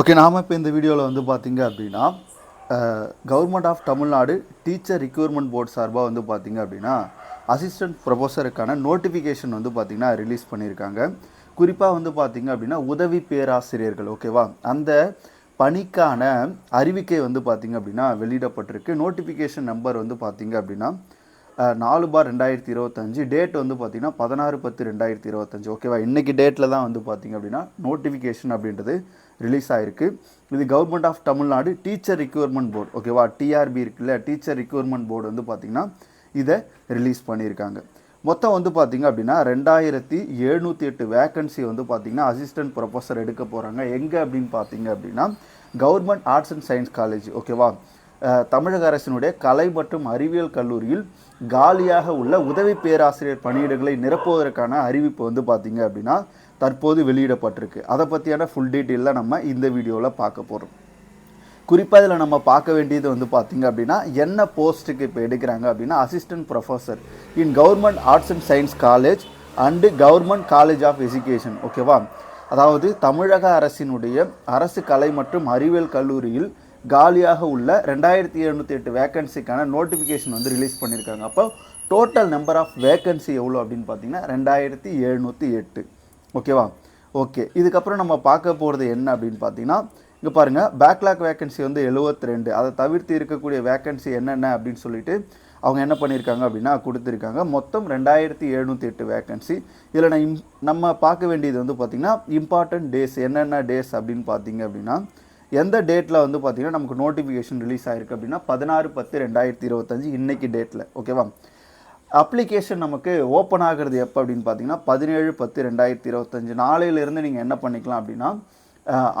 Okay நாம் இப்போ இந்த வீடியோவில் வந்து பார்த்தீங்க அப்படின்னா government of Tamil Nadu teacher recruitment board சார்பாக வந்து பார்த்தீங்க அப்படின்னா அசிஸ்டன்ட் ப்ரொஃபஸருக்கான நோட்டிஃபிகேஷன் வந்து பார்த்திங்கன்னா ரிலீஸ் பண்ணியிருக்காங்க குறிப்பாக வந்து பார்த்தீங்க அப்படின்னா உதவி பேராசிரியர்கள் ஓகேவா அந்த பணிக்கான அறிவிக்கை வந்து பார்த்தீங்க அப்படின்னா வெளியிடப்பட்டிருக்கு. நோட்டிஃபிகேஷன் நம்பர் வந்து பார்த்தீங்க அப்படின்னா நாலு பார் ரெண்டாயிரத்தி இருபத்தஞ்சு. டேட் வந்து பார்த்தீங்கன்னா பதினாறு பத்து ரெண்டாயிரத்தி இருபத்தஞ்சு. ஓகேவா இன்றைக்கி டேட்டில் தான் வந்து பார்த்திங்க அப்படின்னா நோட்டிஃபிகேஷன் அப்படின்றது ரிலீஸ் ஆகிருக்கு இது government of Tamil Nadu teacher recruitment board ஓகேவா டிஆர்பி இருக்குல்ல டீச்சர் ரிக்யூர்மெண்ட் போர்டு வந்து பார்த்தீங்கன்னா இதை ரிலீஸ் பண்ணியிருக்காங்க. மொத்தம் வந்து பார்த்தீங்க அப்படின்னா ரெண்டாயிரத்தி எழுநூற்றி எட்டு வேக்கன்சி வந்து பார்த்திங்கன்னா அசிஸ்டன்ட் ப்ரொஃபஸர் எடுக்க போகிறாங்க எங்கே அப்படின்னு பார்த்தீங்க அப்படின்னா government arts and science college ஓகேவா தமிழக அரசினுடைய கலை மற்றும் அறிவியல் கல்லூரியில் காலியாக உள்ள உதவி பேராசிரியர் பணியிடங்களை நிரப்புவதற்கான அறிவிப்பு வந்து பார்த்திங்க அப்படின்னா தற்போது வெளியிடப்பட்டிருக்கு. அதை பற்றியான ஃபுல் டீட்டெயிலில் நம்ம இந்த வீடியோவில் பார்க்க போகிறோம் குறிப்பாக இதில் நம்ம பார்க்க வேண்டியது வந்து பார்த்திங்க அப்படின்னா என்ன போஸ்ட்டுக்கு இப்போ எடுக்கிறாங்க அப்படின்னா assistant professor in government arts and science college and government college of education ஓகேவா அதாவது தமிழக அரசினுடைய அரசு கலை மற்றும் அறிவியல் கல்லூரியில் காலியாக உள்ள ரெண்டாயிரத்தி எழுநூற்றி எட்டு வேக்கன்சிக்கான நோட்டிஃபிகேஷன் வந்து ரிலீஸ் பண்ணியிருக்காங்க. அப்போ டோட்டல் நம்பர் ஆஃப் வேக்கன்சி எவ்வளோ அப்படின்னு பார்த்தீங்கன்னா ரெண்டாயிரத்தி எழுநூற்றி எட்டு. ஓகேவா ஓகே இதுக்கப்புறம் நம்ம பார்க்க போகிறது என்ன அப்படின்னு பார்த்தீங்கன்னா இங்கே பாருங்கள் பேக்லாக் வேக்கன்சி வந்து 72 ரெண்டு அதை தவிர்த்து இருக்கக்கூடிய வேக்கன்சி என்னென்ன அப்படின்னு சொல்லிட்டு அவங்க என்ன பண்ணியிருக்காங்க அப்படின்னா கொடுத்துருக்காங்க. மொத்தம் ரெண்டாயிரத்தி எழுநூற்றி எட்டு வேக்கன்சி இதில் நான் இம்- நம்ம பார்க்க வேண்டியது வந்து பார்த்திங்கன்னா இம்பார்ட்டண்ட் டேஸ் என்னென்ன டேஸ் அப்படின்னு பார்த்தீங்க அப்படின்னா எந்த டேட்டில் வந்து பார்த்திங்கன்னா நமக்கு நோட்டிஃபிகேஷன் ரிலீஸ் ஆயிருக்கு அப்படின்னா பதினாறு பத்து ரெண்டாயிரத்தி இருபத்தஞ்சு இன்றைக்கி டேட்டில் ஓகேவா அப்ளிகேஷன் நமக்கு ஓப்பன் ஆகிறது எப்போ அப்படின்னு பார்த்தீங்கன்னா பதினேழு பத்து ரெண்டாயிரத்தி இருபத்தஞ்சு நாளையிலேருந்து நீங்கள் என்ன பண்ணிக்கலாம் அப்படின்னா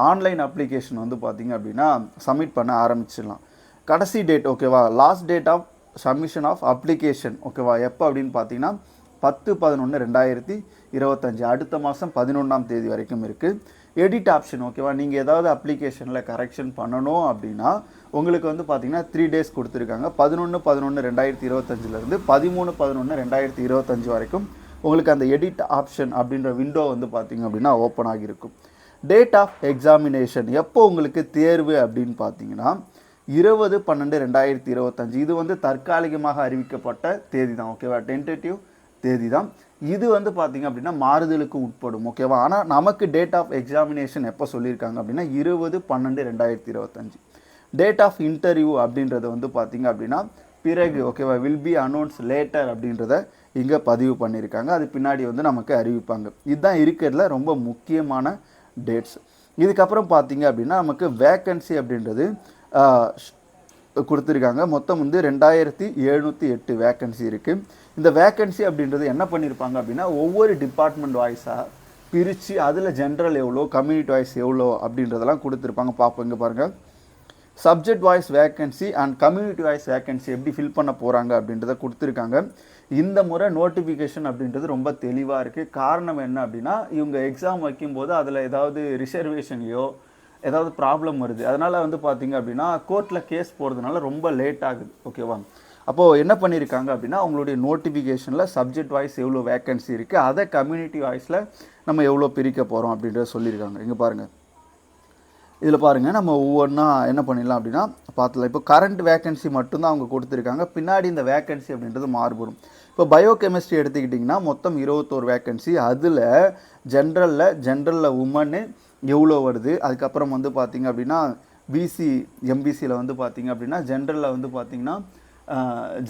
ஆன்லைன் அப்ளிகேஷன் வந்து பார்த்தீங்க அப்படின்னா சப்மிட் பண்ண ஆரம்பிச்சிடலாம். கடைசி டேட் ஓகேவா last date of submission of application ஓகேவா எப்போ அப்படின்னு பார்த்தீங்கன்னா பத்து பதினொன்று ரெண்டாயிரத்தி இருபத்தஞ்சு. அடுத்த மாதம் பதினொன்றாம் தேதி வரைக்கும் இருக்குது எடிட் ஆப்ஷன் ஓகேவா நீங்கள் ஏதாவது அப்ளிகேஷனில் கரெக்ஷன் பண்ணணும் அப்படின்னா உங்களுக்கு வந்து பார்த்தீங்கன்னா த்ரீ டேஸ் கொடுத்துருக்காங்க. பதினொன்று பதினொன்று ரெண்டாயிரத்தி இருபத்தஞ்சிலேருந்து பதிமூணு பதினொன்று ரெண்டாயிரத்தி இருபத்தஞ்சி வரைக்கும் உங்களுக்கு அந்த எடிட் ஆப்ஷன் அப்படின்ற விண்டோ வந்து பார்த்தீங்க அப்படின்னா ஓப்பன் ஆகியிருக்கும். டேட் ஆஃப் எக்ஸாமினேஷன் எப்போ உங்களுக்கு தேர்வு அப்படின்னு பார்த்தீங்கன்னா இருபது பன்னெண்டு ரெண்டாயிரத்தி இருபத்தஞ்சு. இது வந்து தற்காலிகமாக அறிவிக்கப்பட்ட தேதி தான் ஓகேவா டென்டேட்டிவ் தேதி தான் இது வந்து பார்த்தீங்க அப்படின்னா மாறுதலுக்கு உட்படும் ஓகேவா ஆனால் நமக்கு டேட் ஆஃப் எக்ஸாமினேஷன் எப்போ சொல்லியிருக்காங்க அப்படின்னா இருபது பன்னெண்டு ரெண்டாயிரத்தி இருபத்தஞ்சு. டேட் ஆஃப் இன்டர்வியூ அப்படின்றத வந்து பார்த்தீங்க அப்படின்னா பிறகு ஓகேவா வில் பி அனௌன்ஸ் லேட்டர் அப்படின்றத இங்கே பதிவு பண்ணியிருக்காங்க. அது பின்னாடி வந்து நமக்கு அறிவிப்பாங்க. இதுதான் இருக்கிறதுல ரொம்ப முக்கியமான டேட்ஸ் இதுக்கப்புறம் பார்த்தீங்க அப்படின்னா நமக்கு வேக்கன்சி அப்படின்றது கொடுத்துருக்காங்க. மொத்தம் வந்து ரெண்டாயிரத்தி எழுநூற்றி எட்டு வேக்கன்சி இருக்குது இந்த வேக்கன்சி அப்படின்றது என்ன பண்ணியிருப்பாங்க அப்படின்னா ஒவ்வொரு டிபார்ட்மெண்ட் வாய்ஸாக பிரித்து அதில் ஜென்ரல் எவ்வளோ கம்யூனிட்டி வாய்ஸ் எவ்வளோ அப்படின்றதெல்லாம் கொடுத்துருப்பாங்க. பார்ப்போம் இங்கே பாருங்கள் subject wise vacancy and community wise vacancy எப்படி ஃபில் பண்ண போகிறாங்க அப்படின்றத கொடுத்துருக்காங்க. இந்த முறை நோட்டிஃபிகேஷன் அப்படின்றது ரொம்ப தெளிவாக இருக்குது காரணம் என்ன அப்படின்னா இவங்க எக்ஸாம் வைக்கும்போது அதில் ஏதாவது ரிசர்வேஷன்லையோ ஏதாவது ப்ராப்ளம் வருது. அதனால் வந்து பார்த்தீங்க அப்படின்னா கோர்ட்டில் கேஸ் போகிறதுனால ரொம்ப லேட் ஆகுது. ஓகேவா அப்போது என்ன பண்ணியிருக்காங்க அப்படின்னா அவங்களுடைய நோட்டிஃபிகேஷனில் சப்ஜெக்ட் வாய்ஸ் எவ்வளோ வேக்கன்சி இருக்குது அதை கம்யூனிட்டி வாய்ஸில் நம்ம எவ்வளோ பிரிக்க போகிறோம் அப்படின்றத சொல்லியிருக்காங்க இங்கே பாருங்கள் இதில் பாருங்கள் நம்ம ஒவ்வொன்றா என்ன பண்ணிடலாம் அப்படின்னா பார்த்துலாம் இப்போ கரண்ட் வேக்கன்சி மட்டும்தான் அவங்க கொடுத்துருக்காங்க. பின்னாடி இந்த வேக்கன்சி அப்படின்றது மாறுபடும் இப்போ பயோ கெமிஸ்ட்ரி எடுத்துக்கிட்டிங்கன்னா மொத்தம் இருபத்தோரு வேக்கன்சி அதில் ஜென்ரலில் ஜென்ரலில் உமனு எவ்வளோ வருது? அதுக்கப்புறம் வந்து பார்த்திங்க அப்படின்னா பிசி எம்பிசியில் வந்து பார்த்திங்க அப்படின்னா ஜென்ரலில் வந்து பார்த்திங்கன்னா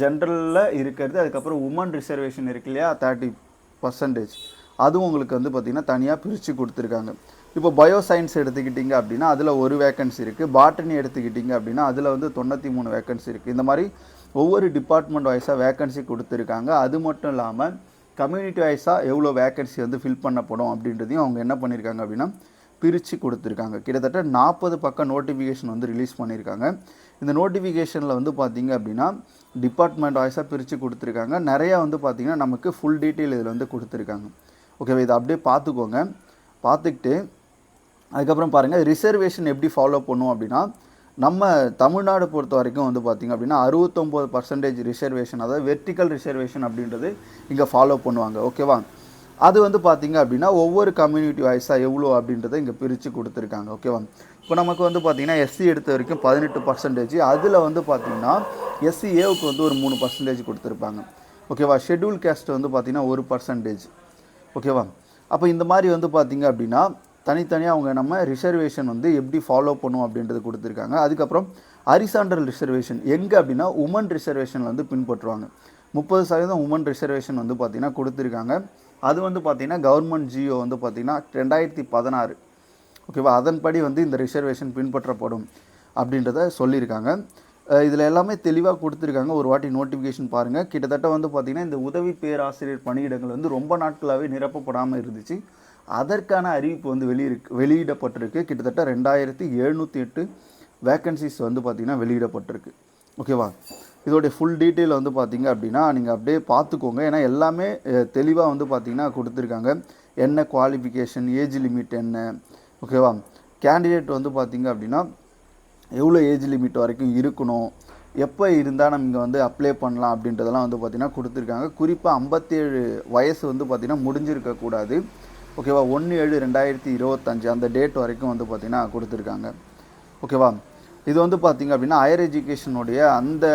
ஜென்ரலில் இருக்கிறது அதுக்கப்புறம் உமன் ரிசர்வேஷன் இருக்கு இல்லையா? தேர்ட்டி பர்சன்டேஜ் அதுவும் உங்களுக்கு வந்து பார்த்திங்கன்னா தனியாக பிரித்து கொடுத்துருக்காங்க. இப்போ பயோ சயின்ஸ் எடுத்துக்கிட்டிங்க அப்படின்னா அதில் ஒரு வேக்கன்சி இருக்குது பாட்டனி எடுத்துக்கிட்டிங்க அப்படின்னா அதில் வந்து தொண்ணூற்றி மூணு வேக்கன்சி இருக்குது இந்த மாதிரி ஒவ்வொரு டிபார்ட்மெண்ட் வைஸாக வேக்கன்சி கொடுத்துருக்காங்க. அது மட்டும் இல்லாமல் கம்யூனிட்டி வைஸாக எவ்வளோ வேக்கன்சி வந்து ஃபில் பண்ணப்படும் அப்படின்றதையும் அவங்க என்ன பண்ணியிருக்காங்க அப்படின்னா பிரித்து கொடுத்துருக்காங்க. கிட்டத்தட்ட நாற்பது பக்கம் நோட்டிஃபிகேஷன் வந்து ரிலீஸ் பண்ணியிருக்காங்க. இந்த நோட்டிஃபிகேஷனில் வந்து பார்த்தீங்க அப்படின்னா டிபார்ட்மெண்ட் வாய்ஸாக பிரித்து கொடுத்துருக்காங்க. நிறையா வந்து பார்த்திங்கன்னா நமக்கு ஃபுல் டீட்டெயில் இதில் வந்து கொடுத்துருக்காங்க. ஓகேவா இதை அப்படியே பார்த்துக்கோங்க. பார்த்துக்கிட்டு அதுக்கப்புறம் பாருங்கள் ரிசர்வேஷன் எப்படி ஃபாலோ பண்ணுவோம் அப்படின்னா நம்ம தமிழ்நாடு பொறுத்த வரைக்கும் வந்து பார்த்திங்க அப்படின்னா அறுபத்தொம்போது பர்சன்டேஜ் ரிசர்வேஷன் அதாவது வெர்டிக்கல் ரிசர்வேஷன் அப்படின்றது இங்கே ஃபாலோ பண்ணுவாங்க. ஓகேவா அது வந்து பார்த்தீங்க அப்படின்னா ஒவ்வொரு கம்யூனிட்டி வைஸாக எவ்வளோ அப்படின்றத இங்கே பிரித்து கொடுத்துருக்காங்க ஓகேவா இப்போ நமக்கு வந்து பார்த்தீங்கன்னா எஸ்சி எடுத்த வரைக்கும் பதினெட்டு பர்சன்டேஜ் அதில் வந்து பார்த்தீங்கன்னா எஸ்சி ஏவுக்கு வந்து ஒரு மூணு பர்சன்டேஜ் கொடுத்துருப்பாங்க ஓகேவா ஷெட்யூல் கேஸ்ட் வந்து பார்த்தீங்கன்னா ஒரு பர்சன்டேஜ் ஓகேவா அப்போ இந்த மாதிரி வந்து பார்த்தீங்க அப்படின்னா தனித்தனியாக அவங்க நம்ம ரிசர்வேஷன் வந்து எப்படி ஃபாலோ பண்ணும் அப்படின்றது கொடுத்துருக்காங்க. அதுக்கப்புறம் அரிசாண்டல் ரிசர்வேஷன் எங்கே அப்படின்னா உமன் ரிசர்வேஷன் வந்து பின்பற்றுவாங்க. முப்பது சதவீதம் உமன் ரிசர்வேஷன் வந்து பார்த்திங்கன்னா கொடுத்துருக்காங்க. அது வந்து பார்த்திங்கன்னா கவர்மெண்ட் ஜியோ வந்து பார்த்திங்கன்னா ரெண்டாயிரத்தி பதினாறு. ஓகேவா? அதன்படி வந்து இந்த ரிசர்வேஷன் பின்பற்றப்படும் அப்படின்றத சொல்லியிருக்காங்க. இதில் எல்லாமே தெளிவாக கொடுத்துருக்காங்க. ஒரு வாட்டி நோட்டிஃபிகேஷன் பாருங்கள் கிட்டத்தட்ட வந்து பார்த்திங்கன்னா இந்த உதவி பேராசிரியர் பணியிடங்கள் வந்து ரொம்ப நாட்களாகவே நிரப்பப்படாமல் இருந்துச்சு. அதற்கான அறிவிப்பு வந்து வெளியிருக்கு வெளியிடப்பட்டிருக்கு. கிட்டத்தட்ட ரெண்டாயிரத்தி எழுநூற்றி எட்டு வேக்கன்சிஸ் வந்து பார்த்திங்கன்னா வெளியிடப்பட்டிருக்கு. ஓகேவா? இதோடைய ஃபுல் டீட்டெயில் வந்து பார்த்தீங்க அப்படின்னா நீங்கள் அப்படியே பார்த்துக்கோங்க ஏன்னா எல்லாமே தெளிவாக வந்து பார்த்தீங்கன்னா கொடுத்துருக்காங்க. என்ன குவாலிஃபிகேஷன் ஏஜ் லிமிட் என்ன ஓகேவா? கேண்டிடேட் வந்து பார்த்தீங்க அப்படின்னா எவ்வளோ ஏஜ் லிமிட் வரைக்கும் இருக்கணும் எப்போ இருந்தால் நம்ம இங்கே வந்து அப்ளை பண்ணலாம் அப்படின்றதெல்லாம் வந்து பார்த்திங்கன்னா கொடுத்துருக்காங்க. குறிப்பாக ஐம்பத்தேழு வயசு வந்து பார்த்திங்கன்னா முடிஞ்சிருக்கக்கூடாது ஓகேவா? ஒன்று ஏழு ரெண்டாயிரத்தி இருபத்தஞ்சு அந்த டேட் வரைக்கும் வந்து பார்த்திங்கன்னா கொடுத்துருக்காங்க. ஓகேவா? இது வந்து பார்த்திங்க அப்படின்னா ஹையர் எஜுகேஷனுடைய அந்த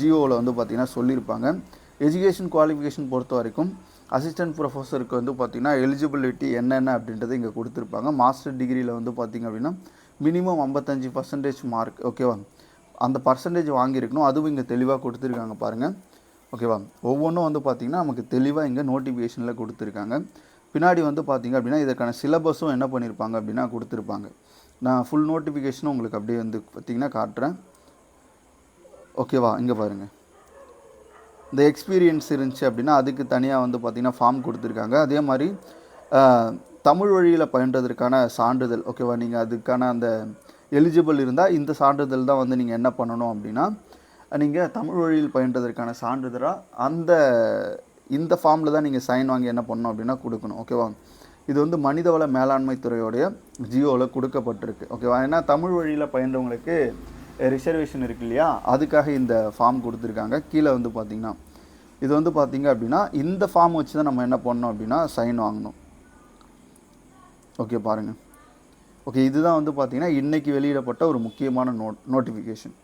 ஜியோவில் வந்து பார்த்திங்கன்னா சொல்லியிருப்பாங்க. எஜுகேஷன் குவாலிஃபிகேஷன் பொறுத்த வரைக்கும் அசிஸ்டன்ட் ப்ரொஃபஸருக்கு வந்து பார்த்திங்கன்னா எலிஜிபிலிட்டி என்னென்ன அப்படின்றத இங்கே கொடுத்துருப்பாங்க. மாஸ்டர் டிகிரியில் வந்து பார்த்திங்க அப்படின்னா மினிமம் ஐம்பத்தஞ்சு பர்சன்டேஜ் மார்க் ஓகேவா அந்த பர்சன்டேஜ் வாங்கியிருக்கணும். அதுவும் இங்கே தெளிவாக கொடுத்துருக்காங்க பாருங்கள் ஓகேவா ஒவ்வொன்றும் வந்து பார்த்திங்கன்னா நமக்கு தெளிவாக இங்கே நோட்டிஃபிகேஷனில் கொடுத்துருக்காங்க. பின்னாடி வந்து பார்த்திங்க அப்படின்னா இதற்கான சிலபஸும் என்ன பண்ணியிருப்பாங்க அப்படின்னா கொடுத்துருப்பாங்க. நான் ஃபுல் நோட்டிஃபிகேஷனும் உங்களுக்கு அப்படியே வந்து பார்த்திங்கன்னா காட்டுறேன். ஓகேவா இங்கே பாருங்கள் இந்த எக்ஸ்பீரியன்ஸ் இருந்துச்சு அப்படின்னா அதுக்கு தனியாக வந்து பார்த்திங்கன்னா ஃபார்ம் கொடுத்துருக்காங்க. அதே மாதிரி தமிழ் வழியில் பயின்றதற்கான சான்றிதழ் ஓகேவா நீங்கள் அதுக்கான அந்த எலிஜிபிள் இருந்தால் இந்த சான்றிதழ் தான் வந்து நீங்கள் என்ன பண்ணணும் அப்படின்னா நீங்கள் தமிழ் வழியில் பயின்றதற்கான சான்றிதழாக அந்த இந்த ஃபார்மில் தான் நீங்கள் சைன் வாங்கி என்ன பண்ணணும் அப்படின்னா கொடுக்கணும் ஓகேவா இது வந்து மனிதவள மேலாண்மை துறையோடைய ஜியோவில் கொடுக்கப்பட்டிருக்கு. ஓகேவா ஏன்னா தமிழ் வழியில் பயின்றவங்களுக்கு ரிசர்வேஷன் இருக்கு இல்லையா? அதுக்காக இந்த ஃபார்ம் கொடுத்துருக்காங்க. கீழே வந்து பார்த்தீங்கன்னா இது வந்து பார்த்தீங்க அப்படின்னா இந்த ஃபார்ம் வச்சு தான் நம்ம என்ன பண்ணோம் அப்படின்னா சைன் வாங்கணும். ஓகே பாருங்கள் ஓகே இதுதான் வந்து பார்த்திங்கன்னா இன்றைக்கி வெளியிடப்பட்ட ஒரு முக்கியமான நோட் நோட்டிஃபிகேஷன்